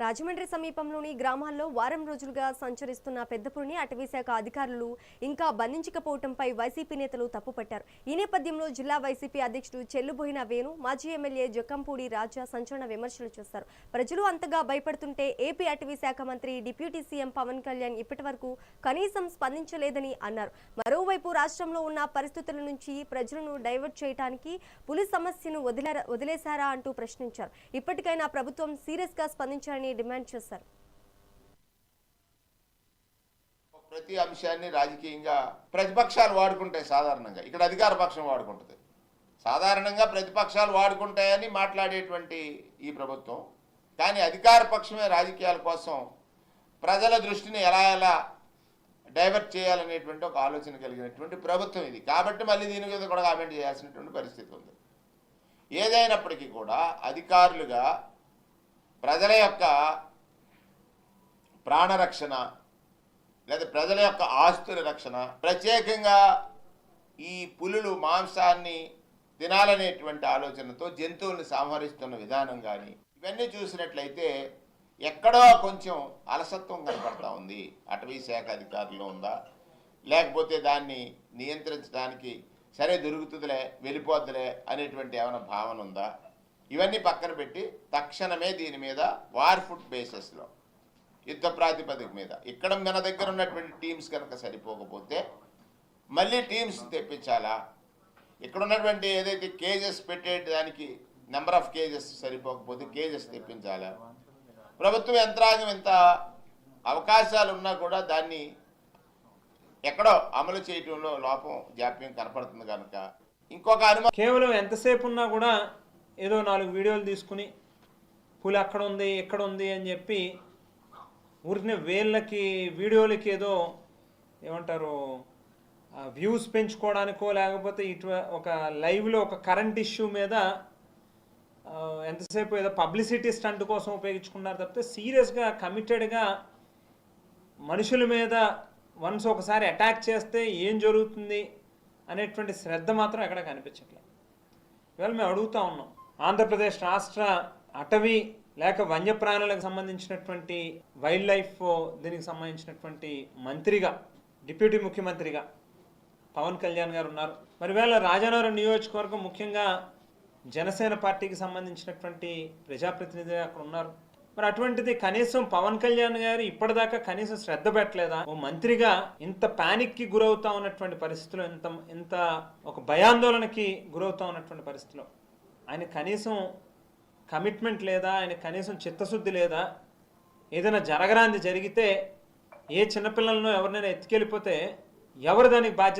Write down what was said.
రాజమండ్రి సమీపంలోని గ్రామాల్లో వారం రోజులుగా సంచరిస్తున్న పెద్దపురిని అటవీశాఖ అధికారులు ఇంకా బంధించకపోవడంపై వైసీపీ నేతలు తప్పుపట్టారు. ఈ నేపథ్యంలో జిల్లా వైసీపీ అధ్యక్షుడు చెల్లుబోయిన వేణు మాజీ ఎమ్మెల్యే జక్కంపూడి రాజా సంచలన విమర్శలు చేశారు. ప్రజలు అంతగా భయపడుతుంటే ఏపీ అటవీశాఖ మంత్రి డిప్యూటీ సీఎం పవన్ కళ్యాణ్ ఇప్పటివరకు కనీసం స్పందించలేదని అన్నారు. మరోవైపు రాష్ట్రంలో ఉన్న పరిస్థితుల నుంచి ప్రజలను డైవర్ట్ చేయడానికి పులి సమస్యను వదిలేరా వదిలేశారా అంటూ ప్రశ్నించారు. ఇప్పటికైనా ప్రభుత్వం సీరియస్గా చేయాలని డిమాండ్ చేశారు. ప్రతి అంశాన్ని రాజకీయంగా ప్రతిపక్షాలు వాడుకుంటాయి సాధారణంగా. ఇక్కడ అధికార పక్షం వాడుకుంటుంది. సాధారణంగా ప్రతిపక్షాలు వాడుకుంటాయని మాట్లాడేటువంటి ఈ ప్రభుత్వం. కానీ అధికార పక్షమే రాజకీయాల కోసం ప్రజల దృష్టిని ఎలా ఎలా డైవర్ట్ చేయాలనేటువంటి ఒక ఆలోచన కలిగినటువంటి ప్రభుత్వం ఇది. కాబట్టి మళ్ళీ దీని మీద కూడా కామెంట్ చేయాల్సినటువంటి పరిస్థితి ఉంది. ఏదైనప్పటికీ కూడా అధికారులుగా ప్రజల యొక్క ప్రాణరక్షణ లేదా ప్రజల యొక్క ఆస్తుల రక్షణ ప్రత్యేకంగా ఈ పులులు మాంసాన్ని తినాలనేటువంటి ఆలోచనతో జంతువుల్ని సంహరిస్తున్న విధానం కానీ ఇవన్నీ చూసినట్లయితే ఎక్కడో కొంచెం అలసత్వం కనపడతా ఉంది. అటవీ శాఖ అధికారులు ఉందా? లేకపోతే దాన్ని నియంత్రించడానికి సరే దొరుకుతుందిలే వెళ్ళిపోద్దులే అనేటువంటి ఏమైనా భావన ఉందా? ఇవన్నీ పక్కన పెట్టి తక్షణమే దీని మీద వార్ ఫుడ్ బేసెస్లో యుద్ధ ప్రాతిపదిక మీద. ఇక్కడ మన దగ్గర ఉన్నటువంటి టీమ్స్ కనుక సరిపోకపోతే మళ్ళీ టీమ్స్ తెప్పించాలా? ఇక్కడ ఉన్నటువంటి ఏదైతే కేజెస్ పెట్టే దానికి నెంబర్ ఆఫ్ కేజెస్ సరిపోకపోతే కేజెస్ తెప్పించాలా? ప్రభుత్వ యంత్రాంగం ఎంత అవకాశాలు ఉన్నా కూడా దాన్ని ఎక్కడో అమలు చేయటంలో లోపం జాప్యం కనపడుతుంది కనుక. ఇంకొక అనుమానం కేవలం ఎంతసేపు ఉన్నా కూడా ఏదో నాలుగు వీడియోలు తీసుకుని పులి అక్కడ ఉంది ఎక్కడ ఉంది అని చెప్పి ఊరికినే వేళ్ళకి వీడియోలకి ఏదో ఏమంటారు వ్యూస్ పెంచుకోవడానికో లేకపోతే ఇటు ఒక లైవ్లో ఒక కరెంట్ ఇష్యూ మీద ఎంతసేపు ఏదో పబ్లిసిటీ స్టంట్ కోసం ఉపయోగించుకున్నారు తప్పితే సీరియస్గా కమిటెడ్గా మనుషుల మీద వన్స్ ఒకసారి అటాక్ చేస్తే ఏం జరుగుతుంది అనేటువంటి శ్రద్ధ మాత్రం ఎక్కడ కనిపించట్లేదు. ఇవాళ మేము అడుగుతా ఉన్నాం ఆంధ్రప్రదేశ్ రాష్ట్ర అటవీ లేక వన్యప్రాణులకు సంబంధించినటువంటి వైల్డ్ లైఫ్ దీనికి సంబంధించినటువంటి మంత్రిగా డిప్యూటీ ముఖ్యమంత్రిగా పవన్ కళ్యాణ్ గారు ఉన్నారు. మరి వేళ రాజానగరం నియోజకవర్గం ముఖ్యంగా జనసేన పార్టీకి సంబంధించినటువంటి ప్రజాప్రతినిధి అక్కడ ఉన్నారు. మరి అటువంటిది కనీసం పవన్ కళ్యాణ్ గారు ఇప్పటిదాకా కనీసం శ్రద్ధ పెట్టలేదా? ఓ మంత్రిగా ఇంత ప్యానిక్కి గురవుతా ఉన్నటువంటి పరిస్థితిలో ఇంత ఇంత ఒక భయాందోళనకి గురవుతా ఉన్నటువంటి పరిస్థితిలో ఆయన కనీసం కమిట్మెంట్ లేదా ఆయన కనీసం చిత్తశుద్ధి లేదా ఏదైనా జరగరాంది జరిగితే ఏ చిన్నపిల్లలను ఎవరినైనా ఎత్తుకెళ్ళిపోతే ఎవరు దానికి బాధ్యత